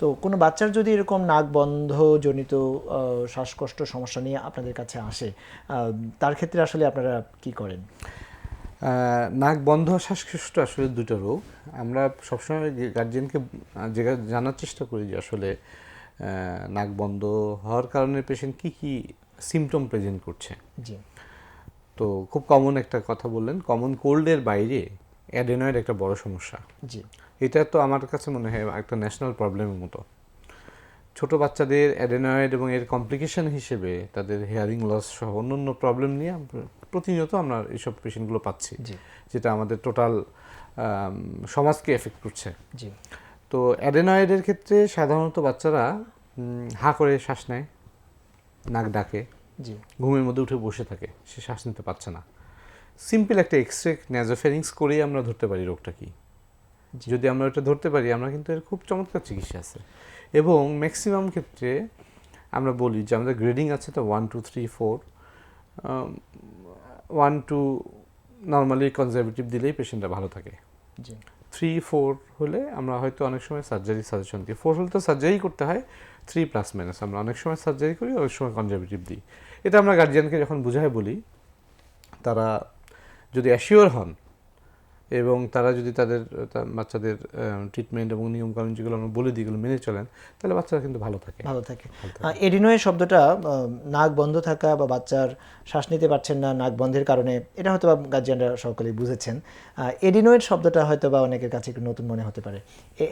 তো কোনো বাচ্চার যদি এরকম নাক বন্ধ জনিত শ্বাসকষ্ট সমস্যা নিয়ে আপনাদের কাছে আসে তার ক্ষেত্রে আসলে আপনারা কি করেন? নাক বন্ধ শ্বাসকষ্ট আসলে দুটো রোগ। আমরা সবসময় গার্জিয়ানকে যেটা জানার চেষ্টা করি যে আসলে নাক বন্ধ হওয়ার কারণে পেশেন্ট কি কি সিমটম প্রেজেন্ট করছে। জি। তো খুব কমন একটা কথা বললেন। কমন কোল্ডের বাইরে অ্যাডেনয়েড একটা বড় সমস্যা। জি। এটা তো আমার কাছে মনে হয় একটা ন্যাশনাল প্রবলেমের মতো। ছোট বাচ্চাদের অ্যাডেনয়েড এবং এর কমপ্লিকেশন হিসেবে তাদের হেয়ারিং লস সহ অন্যান্য প্রবলেম নিয়ে প্রতিনিয়ত আমরা এইসব পেশেন্টগুলো পাচ্ছি যেটা আমাদের টোটাল সমাজকে এফেক্ট করছে। জি। তো অ্যাডেনয়েডের ক্ষেত্রে সাধারণত বাচ্চারা হা করে শ্বাস নেয় নাক ডাকে জি। ঘুমের মধ্যে উঠে বসে থাকে সে শ্বাস নিতে পারছে না। সিম্পল একটা এক্সরে ন্যাজোফেরিংস করেই আমরা ধরতে পারি রোগটা কি। যদি আমরা ওটা ধরতে পারি আমরা কিন্তু এর খুব চমৎকার চিকিৎসা আছে। এবং ম্যাক্সিমাম ক্ষেত্রে আমরা বলি যে আমাদের গ্রেডিং আছে তো one two three four one two normally conservative দিলেই পেশেন্টটা ভালো থাকে। থ্রি ফোর হলে আমরা হয়তো অনেক সময় সার্জারি সাজেশন দিই। ফোর হলে তো সার্জারি করতে হয় থ্রি প্লাস মাইনাস আমরা অনেক সময় সার্জারি করি অনেক সময় কনজারভেটিভ দিই। এটা আমরা গার্জিয়ানকে যখন বুঝায় বলি তারা যদি অ্যাসিওর হন এবং তারা যদি তাদের বাচ্চাদের ট্রিটমেন্ট এবং নিয়মকানুন যেগুলো আমরা বলে দিই এগুলো মেনে চলেন তাহলে বাচ্চারা কিন্তু ভালো থাকে। ভালো থাকে। এডিনোয়ের শব্দটা নাক বন্ধ থাকা বা বাচ্চার শ্বাস নিতে পারছেন না নাক বন্ধের কারণে এটা হয়তো বা গার্জিয়ানরা সকলেই বুঝেছেন। এডিনোয়েড শব্দটা হয়তো বা অনেকের কাছে একটু নতুন মনে হতে পারে।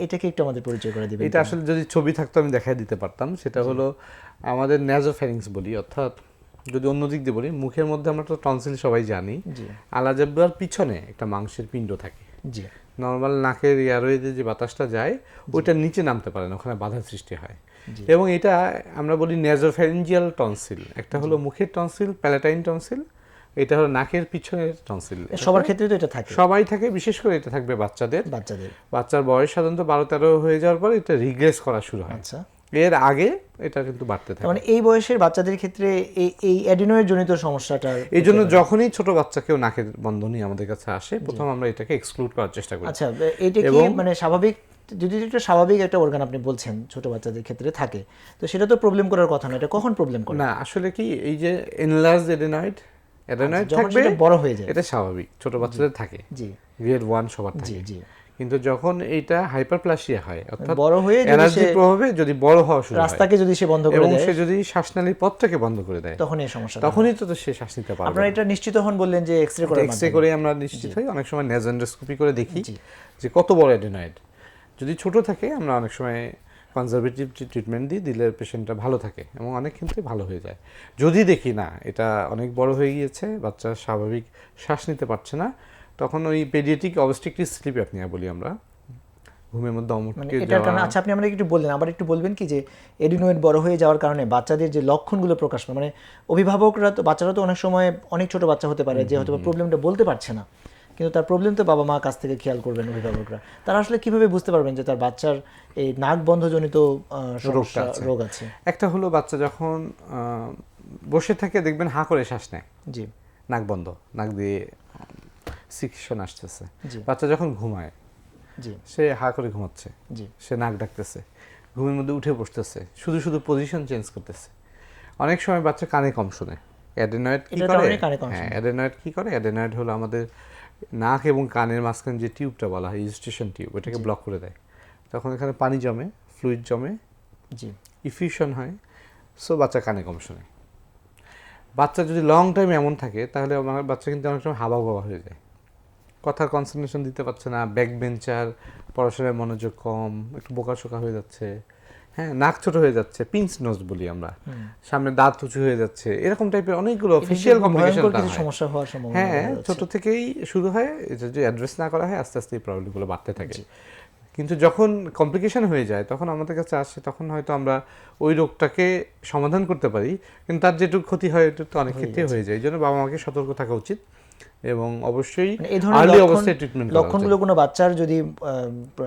এটাকে একটু আমাদের পরিচয় করে দিবেন এটা আসলে যদি ছবি থাকতো আমি দেখাই দিতে পারতাম। সেটা হলো আমাদের ন্যাজোফ্যারিংস বলি অর্থাৎ যদি অন্য দিক দিয়ে বলি মুখের মধ্যে আমরা তো টনসিল সবাই জানি। আলাজাব্বার পিছনে একটা মাংসের পিণ্ড থাকে। জি। নর্মাল নাকের এয়ারওয়েতে যে বাতাসটা যায় ওইটার নিচে নামতে পারে না ওখানে বাধা সৃষ্টি হয়। এবং এটা আমরা বলি নেজোফ্যারেঞ্জিয়াল টনসিল একটা হলো মুখের টনসিল প্যালাটাইন টনসিল এটা হলো নাকের পিছনের টনসিল সবার ক্ষেত্রে তো এটা থাকে। সবাই থাকে বিশেষ করে এটা থাকবে বাচ্চাদের। বাচ্চাদের। বাচ্চার বয়স সাধারণত বারো তেরো হয়ে যাওয়ার পর এটা রিগ্রেস করা শুরু হয়। আচ্ছা। এর আগে এটা কিন্তু বাড়তে থাকে। মানে এই বয়সের বাচ্চাদের ক্ষেত্রে এই এই অ্যাডিনোয়েড জনিত সমস্যাটা এই জন্য যখনই ছোট বাচ্চা কেউ নাকের বন্ধনী আমাদের কাছে আসে প্রথম আমরা এটাকে এক্সক্লুড করার চেষ্টা করি। আচ্ছা এটা কি মানে স্বাভাবিক যদি একটা স্বাভাবিক একটা অর্গান আপনি বলছেন ছোট বাচ্চাদের ক্ষেত্রে থাকে তো সেটা তো প্রবলেম করার কথা না এটা কখন প্রবলেম করে? না আসলে কি এই যে এনলার্জ আচ্ছা, যখন থাকবে বড় হয়ে যায়। এটা স্বাভাবিক ছোট বাচ্চাদের থাকে। জি। গ্রেড ওয়ান সবার থাকে। জি জি। কিন্তু যখন এইটা হাইপারপ্লাসিয়া হয় অর্থাৎ বড় হয়ে এনার্জি প্রভাবে যদি বড় হওয়া শুরু হয় রাস্তাকে যদি সে বন্ধ করে এবং সে যদি শ্বাসনালীর পথটাকে বন্ধ করে দেয় তখন এই সমস্যা তখনই তো সে শ্বাস নিতে পারবে আপনারা এটা নিশ্চিত হন বললেন যে এক্সরে করার এক্সরে করে আমরা নিশ্চিত হই। অনেক সময় নেজেন্ডোস্কোপি করে দেখি যে কত বড় অ্যাডেনয়েড যদি ছোট থাকে আমরা অনেক সময় কনজারভেটিভ ট্রিটমেন্ট দিই দিলে পেশেন্টটা ভালো থাকে এবং অনেক ক্ষেত্রে ভালো হয়ে যায়। যদি দেখি না এটা অনেক বড় হয়ে গিয়েছে বাচ্চা স্বাভাবিক শ্বাস নিতে পারছে না তখন ওই পেডিয়েটিক অবস্ট্রিকটিভ স্লিপ আপনিয়া বলি আমরা। ঘুমের মধ্যে মানে অমটকে এটার কারণে যাওয়া আচ্ছা আপনি আমাকে একটু বললেন আবার একটু বলবেন কি যে এডিনোয়েড বড় হয়ে যাওয়ার কারণে বাচ্চাদের যে লক্ষণগুলো প্রকাশ পায় মানে অভিভাবকরা তো বাচ্চারা তো অনেক সময় অনেক ছোট বাচ্চা হতে পারে যে হয়তো প্রবলেমটা বলতে পারছে না। কিন্তু তার প্রবলেম তো বাবা মা কাছ থেকে খেয়াল করবেন অভিভাবকরা। তারা আসলে কীভাবে বুঝতে পারবেন যে তার বাচ্চার এই নাক বন্ধজনিত সমস্যা রোগ আছে? একটা হলো বাচ্চা যখন বসে থাকে দেখবেন হাঁ করে শ্বাস নেয়। জি। নাক বন্ধ নাক দিয়ে সিকশন আসতেছে। বাচ্চা যখন ঘুমায় জি। সে হা করে ঘুমাচ্ছে জি। সে নাক ডাকতেছে ঘুমের মধ্যে উঠে বসতেছে শুধু শুধু পজিশন চেঞ্জ করতেছে। অনেক সময় বাচ্চা কানে কম শোনে। অ্যাডেনয়েড কি করে? হ্যাঁ অ্যাডেনয়েড কি করে? অ্যাডেনয়েড হলো আমাদের নাক এবং কানের মাঝখানে যে টিউবটা বলা হয় ইনস্টেশন টিউব ওটাকে ব্লক করে দেয়। তখন এখানে পানি জমে ফ্লুইড জমে জি। ইফিউশন হয় সো বাচ্চা কানে কম শোনে। বাচ্চা যদি লং টাইম এমন থাকে তাহলে আমার বাচ্চা কিন্তু অনেক সময় হাবা গাওয়া হয়ে যায়। কথার কনসেন্ট্রেশন দিতে পারছে না ব্যাক বেঞ্চার পড়াশোনায় মনোযোগ কম একটু বোকাশোকা হয়ে যাচ্ছে। হ্যাঁ নাক ছোট হয়ে যাচ্ছে পিঞ্চ নোজ বলি আমরা। সামনে দাঁত উঁচু হয়ে যাচ্ছে এরকম টাইপের অনেকগুলো অফিসিয়াল কমপ্লিকেশন সমস্যা হওয়ার সম্ভাবনা হ্যাঁ ছোট থেকেই শুরু হয় এটা যদি অ্যাড্রেস না করা হয় আস্তে আস্তে এই প্রবলেমগুলো বাড়তে থাকে। কিন্তু যখন কমপ্লিকেশন হয়ে যায় তখন আমাদের কাছে আসে তখন হয়তো আমরা ওই রোগটাকে সমাধান করতে পারি কিন্তু তার যেটুকু ক্ষতি হয় এটা তো অনেক ক্ষেত্রে হয়ে যায়। এই জন্য বাবা মাকে সতর্ক থাকা উচিত। এবং অবশ্যই মানে এই ধরনের অবস্থায় ট্রিটমেন্ট লক্ষণগুলো কোনো বাচ্চার যদি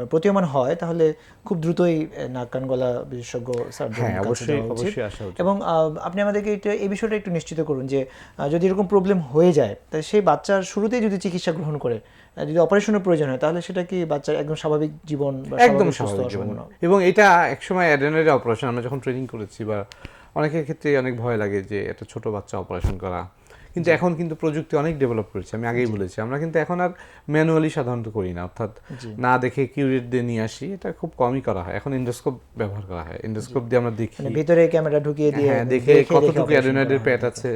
প্রতীয়মান হয় তাহলে খুব দ্রুতই নাক কান গলা বিশেষজ্ঞ সার্জন হ্যাঁ অবশ্যই অবশ্যই আসা এবং আপনি আমাদেরকে এটা এই বিষয়টা একটু নিশ্চিত করুন যে যদি এরকম প্রবলেম হয়ে যায় তাহলে সেই বাচ্চার শুরুতেই যদি চিকিৎসা গ্রহণ করে যদি অপারেশনের প্রয়োজন হয় তাহলে সেটা কি বাচ্চার একদম স্বাভাবিক জীবন বা একদম সুস্থ স্বাভাবিক জীবন। এবং এটা একসময় অ্যাডেনয়েড অপারেশন আমরা যখন ট্রেনিং করেছি বা অনেকের ক্ষেত্রে অনেক ভয় লাগে যে একটা ছোট বাচ্চা অপারেশন করা কিন্তু এখন কিন্তু প্রযুক্তি অনেক ডেভেলপ করেছে আমি আগেই বলেছি। আমরা কিন্তু এখন আর ম্যানুয়ালি সাধারণত করি না অর্থাৎ না দেখে কিউরেট দিয়ে নিয়ে আসি এটা খুব কমই করা হয়। এখন ইন্ডোস্কোপ ব্যবহার করা হয় ইন্ডোস্কোপ দিয়ে আমরা দেখি। মানে ভিতরে ক্যামেরা ঢুকিয়ে দিয়ে হ্যাঁ দেখে কতটুকু operation অ্যাডেনয়েডের প্যাট আছে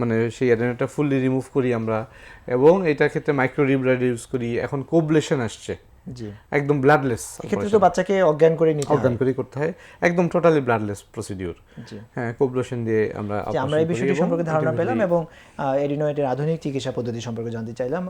মানে সেই অ্যাডেনয়েডটা ফুললি রিমুভ করি আমরা। এবং এটার ক্ষেত্রে মাইক্রো রিব্রাইড ইউজ করি এখন কোবলেশন আসছে। একদম ব্লাডলেস এক্ষেত্রে তো বাচ্চাকে অজ্ঞান করে নিতে অজ্ঞান করে করতে হয়। একদম টোটালি ব্লাডলেস প্রসিডিউর জি। হ্যাঁ কোবলোশন দিয়ে আমরা আমরা এই বিষয়টি সম্পর্কে ধারণা পেলাম এবং এডিনোয়েটের আধুনিক চিকিৎসা পদ্ধতি সম্পর্কে জানতে চাইলাম।